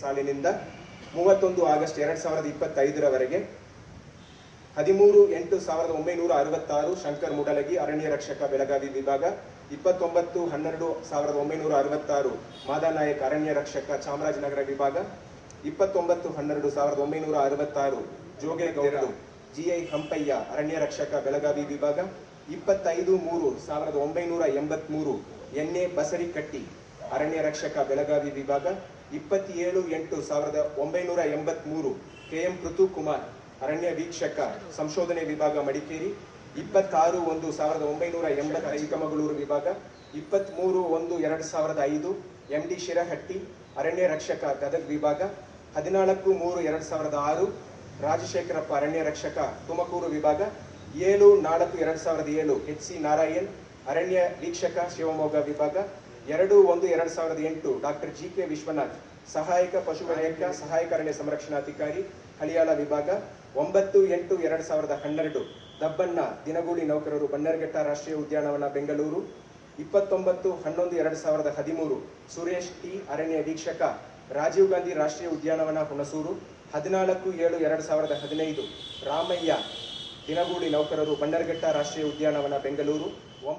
ಸಾಲಿನಿಂದ ಮೂವತ್ತೊಂದು ಆಗಸ್ಟ್ ಎರಡ್ ಸಾವಿರದ ಇಪ್ಪತ್ತೈದರವರೆಗೆ ಹದಿಮೂರು ಎಂಟು ಸಾವಿರದ ಒಂಬೈನೂರ ಅರವತ್ತಾರು ಶಂಕರ್ ಮುಡಲಗಿ ಅರಣ್ಯ ರಕ್ಷಕ ಬೆಳಗಾವಿ ವಿಭಾಗ, ಇಪ್ಪತ್ತೊಂಬತ್ತು ಹನ್ನೆರಡು ಸಾವಿರದ ಒಂಬೈನೂರ ಅರವತ್ತಾರು ಮಾದಾನಾಯಕ್ ಅರಣ್ಯ ರಕ್ಷಕ ಚಾಮರಾಜನಗರ ವಿಭಾಗ, ಇಪ್ಪತ್ತೊಂಬತ್ತು ಹನ್ನೆರಡು ಸಾವಿರದ ಒಂಬೈನೂರ ಅರವತ್ತಾರು ಜೋಗೇಗೌಡ ಜಿಐ ಹಂಪಯ್ಯ ಅರಣ್ಯ ರಕ್ಷಕ ಬೆಳಗಾವಿ ವಿಭಾಗ, ಇಪ್ಪತ್ತೈದು ಮೂರು ಸಾವಿರದ ಒಂಬೈನೂರ ಎಂಬತ್ಮೂರು ಎನ್ಎ ಬಸರಿಕಟ್ಟಿ ಅರಣ್ಯ ರಕ್ಷಕ ಬೆಳಗಾವಿ ವಿಭಾಗ ಇಪ್ಪತ್ತೇಳು ಎಂಟು ಸಾವಿರದ ಒಂಬೈನೂರ ಎಂಬತ್ಮೂರು ಪೃಥು ಕುಮಾರ್ ಅರಣ್ಯ ವೀಕ್ಷಕ, ಸಂಶೋಧನೆ ವಿಭಾಗ, ಮಡಿಕೇರಿ. ಇಪ್ಪತ್ತಾರು ಒಂದು ಸಾವಿರದ ಒಂಬೈನೂರ ಎಂಬತ್ತ ಚಿಕ್ಕಮಗಳೂರು ವಿಭಾಗ. ಇಪ್ಪತ್ಮೂರು ಒಂದು ಎರಡು ಸಾವಿರದ ಐದು ಎಂ ಡಿ ಶಿರಹಟ್ಟಿ, ಅರಣ್ಯ ರಕ್ಷಕ, ಗದಗ್ ವಿಭಾಗ. ಹದಿನಾಲ್ಕು ಮೂರು ಎರಡು ಸಾವಿರದ ಆರು, ರಾಜಶೇಖರಪ್ಪ, ಅರಣ್ಯ ರಕ್ಷಕ, ತುಮಕೂರು ವಿಭಾಗ. ಏಳು ನಾಲ್ಕು ಎರಡು ಸಾವಿರದ ಏಳು, ಎಚ್ ಸಿ ನಾರಾಯಣ್, ಅರಣ್ಯ ವೀಕ್ಷಕ, ಶಿವಮೊಗ್ಗ ವಿಭಾಗ. ಎರಡು ಒಂದು ಎರಡು ಸಾವಿರದ ಎಂಟು ಡಾಕ್ಟರ್ ಜಿ ಕೆ ವಿಶ್ವನಾಥ್, ಸಹಾಯಕ ಪಶುವೈದ್ಯಕ ಸಹಾಯಕ ಅರಣ್ಯ ಸಂರಕ್ಷಣಾಧಿಕಾರಿ, ಹಳಿಯಾಳ ವಿಭಾಗ, ಒಂಬತ್ತು ಎಂಟು ಎರಡು ಸಾವಿರದ ಹನ್ನೆರಡು, ದಬ್ಬಣ್ಣ ದಿನಗೂಲಿ ನೌಕರರು, ಬನ್ನರ್ಘಟ್ಟ ರಾಷ್ಟ್ರೀಯ ಉದ್ಯಾನವನ, ಬೆಂಗಳೂರು. ಇಪ್ಪತ್ತೊಂಬತ್ತು ಹನ್ನೊಂದು ಎರಡು ಸಾವಿರದ ಹದಿಮೂರು, ಸುರೇಶ್ ಟಿ. ಅರಣ್ಯ ವೀಕ್ಷಕ, ರಾಜೀವ್ ಗಾಂಧಿ ರಾಷ್ಟ್ರೀಯ ಉದ್ಯಾನವನ, ಹುಣಸೂರು. ಹದಿನಾಲ್ಕು ಏಳು ಎರಡು ಸಾವಿರದ ಹದಿನೈದು, ರಾಮಯ್ಯ ದಿನಗೂಲಿ ನೌಕರರು, ಬನ್ನರ್ಘಟ್ಟ ರಾಷ್ಟ್ರೀಯ ಉದ್ಯಾನವನ, ಬೆಂಗಳೂರು. ಒಂಬತ್ತು